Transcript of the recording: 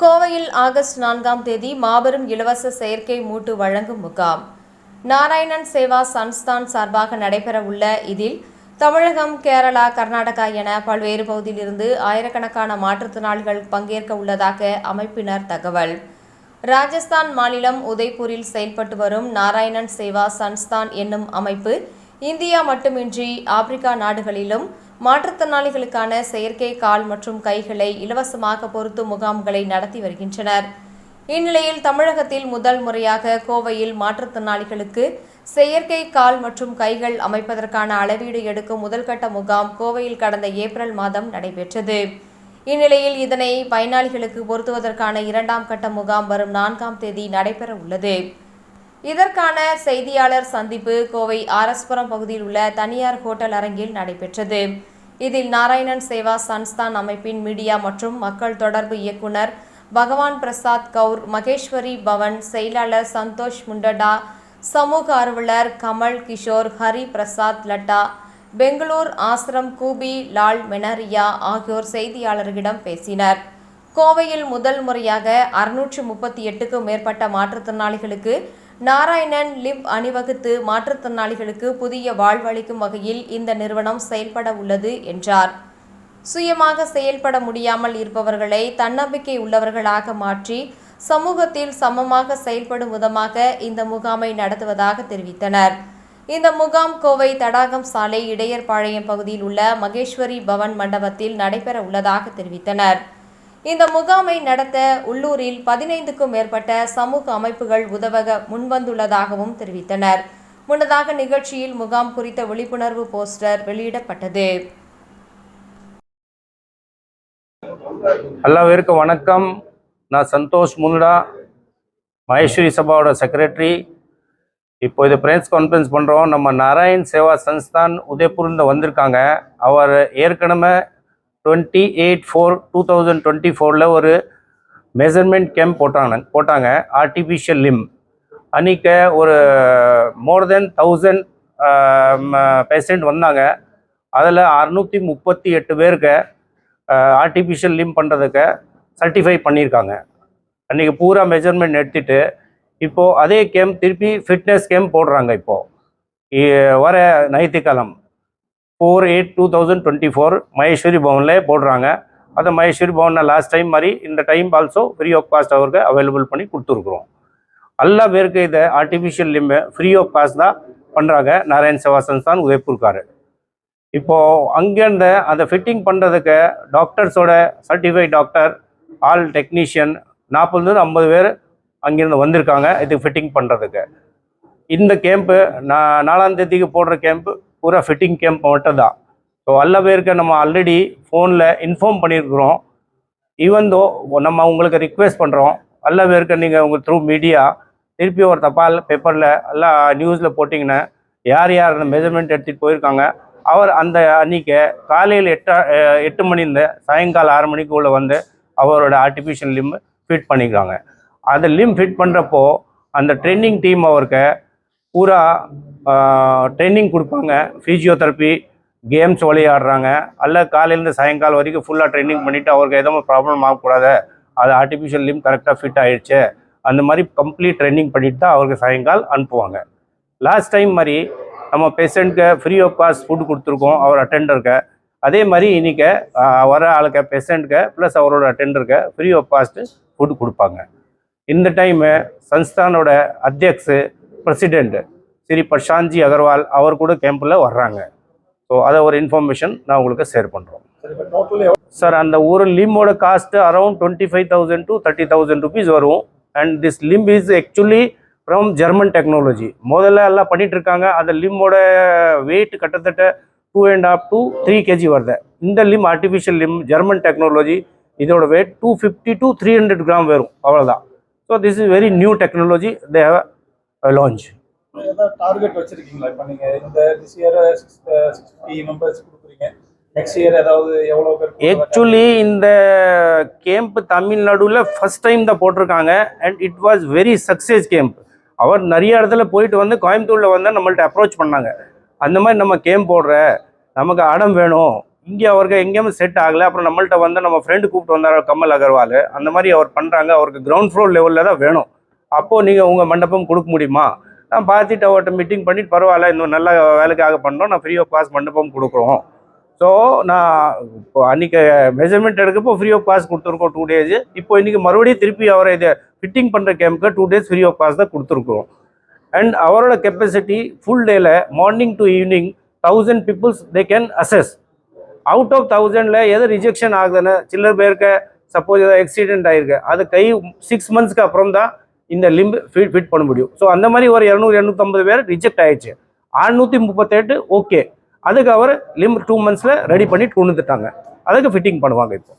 கோவையில் ஆகஸ்ட் நான்காம் தேதி மாபெரும் இலவச செயற்கை மூட்டு வழங்கும் முகாம். நாராயணன் சேவா சன்ஸ்தான் சார்பாக நடைபெறவுள்ள இதில் தமிழகம் கேரளா கர்நாடகா என பல்வேறு பகுதியிலிருந்து ஆயிரக்கணக்கான மாற்றுத்திறனாளிகள் பங்கேற்க உள்ளதாக அமைப்பினர் தகவல். ராஜஸ்தான் மாநிலம் உதய்பூரில் செயல்பட்டு வரும் நாராயணன் சேவா சன்ஸ்தான் என்னும் அமைப்பு இந்தியா மட்டுமின்றி ஆப்பிரிக்கா நாடுகளிலும் மாற்றுத்திறனாளிகளுக்கான செயற்கை கால் மற்றும் கைகளை இலவசமாக பொருத்தும் முகாம்களை நடத்தி வருகின்றனர். இந்நிலையில் தமிழகத்தில் முதல் முறையாக கோவையில் மாற்றுத்திறனாளிகளுக்கு செயற்கை கால் மற்றும் கைகள் அமைப்பதற்கான அளவீடு எடுக்கும் முதல்கட்ட முகாம் கோவையில் கடந்த ஏப்ரல் மாதம் நடைபெற்றது. இந்நிலையில் இதனை பயனாளிகளுக்கு பொருத்துவதற்கான இரண்டாம் கட்ட முகாம் வரும் நான்காம் தேதி நடைபெற உள்ளது இதற்கான செய்தியாளர் சந்திப்பு கோவை ஆரஸ்புரம் பகுதியில் உள்ள தனியார் ஹோட்டல் அரங்கில் நடைபெற்றது. இதில் நாராயணன் சேவா சன்ஸ்தான் அமைப்பின் மீடியா மற்றும் மக்கள் தொடர்பு இயக்குனர் பகவான் பிரசாத் கவுர் மகேஸ்வரி பவன் செயலாளர் சந்தோஷ் முண்டடா சமூக ஆர்வலர் கமல் கிஷோர் ஹரி பிரசாத் லட்டா பெங்களூர் ஆசிரம் கூபி லால் மெனரியா ஆகியோர் செய்தியாளர்களிடம் பேசினர். கோவையில் முதல் முறையாக அறுநூற்று முப்பத்தி எட்டுக்கும் மேற்பட்ட மாற்றுத்திறனாளிகளுக்கு நாராயணன் லிப் அணிவகுத்து மாற்றுத்திறனாளிகளுக்கு புதிய வாழ்வளிக்கும் வகையில் இந்த நிறுவனம் செயல்பட உள்ளது என்றார். சுயமாக செயல்பட முடியாமல் இருப்பவர்களை தன்னம்பிக்கை உள்ளவர்களாக மாற்றி சமூகத்தில் சமமாக செயல்படும் விதமாக இந்த முகாமை நடத்துவதாக தெரிவித்தனர். இந்த முகாம் கோவை தடாகம் சாலை இடையர்பாளையம் பகுதியில் உள்ள மகேஸ்வரி பவன் மண்டபத்தில் நடைபெற உள்ளதாக தெரிவித்தனர். இந்த முகாமை நடத்த உள்ளூரில் பதினைந்துக்கும் மேற்பட்ட சமூக அமைப்புகள் உதவக முன்வந்துள்ளதாகவும் தெரிவித்தனர். முன்னதாக நிகழ்ச்சியில் முகாம் குறித்த விழிப்புணர்வு போஸ்டர் வெளியிடப்பட்டது. எல்லாருக்கும் வணக்கம். நான் சந்தோஷ் முன்டா மகேஸ்வரி சபாவோட செக்ரட்டரி. இப்போ இது ப்ரெஸ் கான்ஃபரன்ஸ் பண்ணுறோம் நம்ம நாராயண் சேவா சன்ஸ்தான் உதய்பூர்லேருந்து வந்திருக்காங்க. அவர் ஏற்கனவே twenty eight four two thousand twenty ஃபோரில் ஒரு மெஷர்மெண்ட் கேம்ப் போட்டாங்க போட்டாங்க ஆர்டிஃபிஷியல் லிம் அன்றைக்கி ஒரு மோர் தென் தௌசண்ட் பேஷண்ட் வந்தாங்க. அதில் அறுநூற்றி முப்பத்தி எட்டு பேருக்கு ஆர்டிஃபிஷியல் லிம் பண்ணுறதுக்கு சர்டிஃபை பண்ணியிருக்காங்க. அன்றைக்கி பூரா மெஷர்மெண்ட் எடுத்துகிட்டு இப்போது அதே கேம்ப் திருப்பி ஃபிட்னஸ் கேம்ப் போடுறாங்க இப்போது வர ஞாயிற்றுக்கிழமை. Four eight two thousand twenty four Maheshwari பவனில் போடுறாங்க. அதை மகேஸ்வரி பவனில் லாஸ்ட் டைம் மாதிரி இந்த time also free of cost அவருக்கு அவைலபிள் பண்ணி கொடுத்துருக்குறோம். எல்லா பேருக்கு இதை artificial limb free of cost தான் பண்ணுறாங்க நாராயண் சேவா தான் உதய்பூர்காரு இப்போது அங்கேருந்து அந்த ஃபிட்டிங் பண்ணுறதுக்கு டாக்டர்ஸோட சர்டிஃபைட் டாக்டர் ஆல் டெக்னீஷியன் நாற்பதுலேருந்து ஐம்பது பேர் அங்கேருந்து வந்திருக்காங்க. இது ஃபிட்டிங் பண்ணுறதுக்கு இந்த கேம்ப்பு நான் நாலாம் தேதிக்கு போடுற கேம்ப்பு பூரா ஃபிட்டிங் கேம்ப் மட்டும் தான் ஸோ நல்ல பேருக்கு நம்ம ஆல்ரெடி ஃபோனில் இன்ஃபார்ம் பண்ணியிருக்கிறோம் ஈவன் தோ நம்ம உங்களுக்கு ரிக்வெஸ்ட் பண்ணுறோம் நல்ல பேருக்கு நீங்கள் உங்கள் த்ரூ மீடியா திருப்பி ஒரு தபால் பேப்பரில் எல்லாம் நியூஸில் போட்டிங்கன்னா யார் யார் அந்த மெஜர்மெண்ட் எடுத்துகிட்டு போயிருக்காங்க அவர் அந்த அன்றைக்கி காலையில் எட்டா எட்டு மணிலேருந்து சாயங்காலம் ஆறு மணிக்குள்ளே வந்து அவரோட ஆர்டிஃபிஷியல் லிம் ஃபிட் பண்ணிக்கிறாங்க. அந்த லிம் ஃபிட் பண்ணுறப்போ அந்த ட்ரெயினிங் டீம் அவருக்கு பூரா ட்ரைனிங் கொடுப்பாங்க. ஃபிசியோதெரப்பி கேம்ஸ் விளையாடுறாங்க. அல்ல காலையிலேருந்து சாயங்காலம் வரைக்கும் ஃபுல்லாக ட்ரைனிங் பண்ணிவிட்டு அவருக்கு எதுவும் ப்ராப்ளம் ஆகக்கூடாது. அது ஆர்டிஃபிஷியல் லிம் கரெக்டாக ஃபிட் ஆகிடுச்சு அந்த மாதிரி கம்ப்ளீட் ட்ரைனிங் பண்ணிட்டு தான் அவருக்கு சாயங்காலம் அனுப்புவாங்க. லாஸ்ட் டைம் மாதிரி நம்ம பேஷண்ட்க்கு ஃப்ரீ ஆஃப் காஸ்ட் ஃபுட் கொடுத்துருக்கோம். அவர் அட்டெண்டருக்கு அதே மாதிரி இன்னைக்கு வர ஆளுக்கு பேஷண்ட்க்கு ப்ளஸ் அவரோட அட்டெண்டருக்கு ஃப்ரீ ஆஃப் காஸ்ட்டு ஃபுட் கொடுப்பாங்க. இந்த டைமு சன்ஸ்தானோட அத்தியக்ஸு பிரசிடெண்ட் ஸ்ரீ பிரசாந்த்ஜி அகர்வால் அவர் கூட கேம்பில் வர்றாங்க. ஸோ அதை ஒரு இன்ஃபர்மேஷன் நான் உங்களுக்கு ஷேர் பண்ணுறோம் சார் அந்த ஒரு லிம்மோட cost around twenty five thousand to thirty thousand rupees வரும். And this limb is actually from German technology முதல்ல எல்லாம் பண்ணிட்டு இருக்காங்க. அந்த லிம்மோட வெயிட் கிட்டத்தட்ட two and half two three KG வருது. இந்த limb artificial limb German technology இதோட weight two fifty to three hundred gram வரும். அவ்வளோதான் so this is very new technology they have launch target வச்சிருக்கீங்களா? இப்போ நீங்க இந்த திஸ் இயர் சிக்ஸ்டி மெம்பர்ஸ் கொடுக்குறீங்க. நெக்ஸ்ட் இயர் ஏதாவது எவ்வளவு பேர் ஆக்சுவலி இந்த கேம்ப் தமிழ்நாடுல ஃபர்ஸ்ட் டைம் தான் போட்டிருக்காங்க. And it was very success camp அவர் நிறைய இடத்துல போயிட்டு வந்து கோயம்புத்தூர்ல வந்து நம்மள்ட்ட அப்ரோச் பண்ணாங்க. அந்த மாதிரி நம்ம கேம்ப் போடுற நமக்கு இடம் வேணும். இங்கே அவருக்கு எங்கேயுமே செட் ஆகலை. அப்புறம் நம்மள்ட்ட வந்து நம்ம ஃப்ரெண்டு கூப்பிட்டு வந்தார் கமல் அகர்வால். அந்த மாதிரி அவர் பண்ணுறாங்க அவருக்கு கிரவுண்ட் ஃப்ளோர் லெவலில் தான் வேணும். அப்போது நீங்கள் உங்கள் மண்டபம் கொடுக்க முடியுமா? நான் பார்த்துட்டு அவர்கிட்ட மீட்டிங் பண்ணிட்டு பரவாயில்ல இன்னும் நல்ல வேலைக்காக பண்ணுறோம் நான் ஃப்ரீ ஆஃப் காஸ்ட் மண்டபம் கொடுக்குறோம். ஸோ நான் இப்போ அன்றைக்கி மெஷர்மெண்ட் எடுக்கப்போ ஃப்ரீ ஆஃப் காஸ்ட் கொடுத்துருக்கோம் டூ டேஸ் இப்போ இன்றைக்கி மறுபடியும் திருப்பி அவரை இதை ஃபிட்டிங் பண்ணுற கேம்க்கு two days free of cost தான் கொடுத்துருக்குறோம். அண்ட் அவரோட கெப்பாசிட்டி ஃபுல் டேயில் morning to evening thousand peoples they can assess out of தௌசண்டில் எது ரிஜெக்ஷன் ஆகுதுன்னு சில்லர் பேருக்கு சப்போஸ் ஏதாவது எக்ஸிடென்ட் ஆகிருக்கு அது கை சிக்ஸ் மந்த்ஸ்க்கு அப்புறம் தான் இந்த லிம்ப் ஃபிட் ஃபிட் பண்ண முடியும். ஸோ அந்த மாதிரி ஒரு இரநூறு இரநூத்தம்பது பேர் ரிஜெக்ட் ஆயிடுச்சு. அறுநூற்றி முப்பத்தெட்டு ஓகே அதுக்கு அவர் லிம்ப் டூ மந்த்ஸில் ரெடி பண்ணி கொண்டுட்டாங்க அதுக்கு ஃபிட்டிங் பண்ணுவாங்க இப்போ.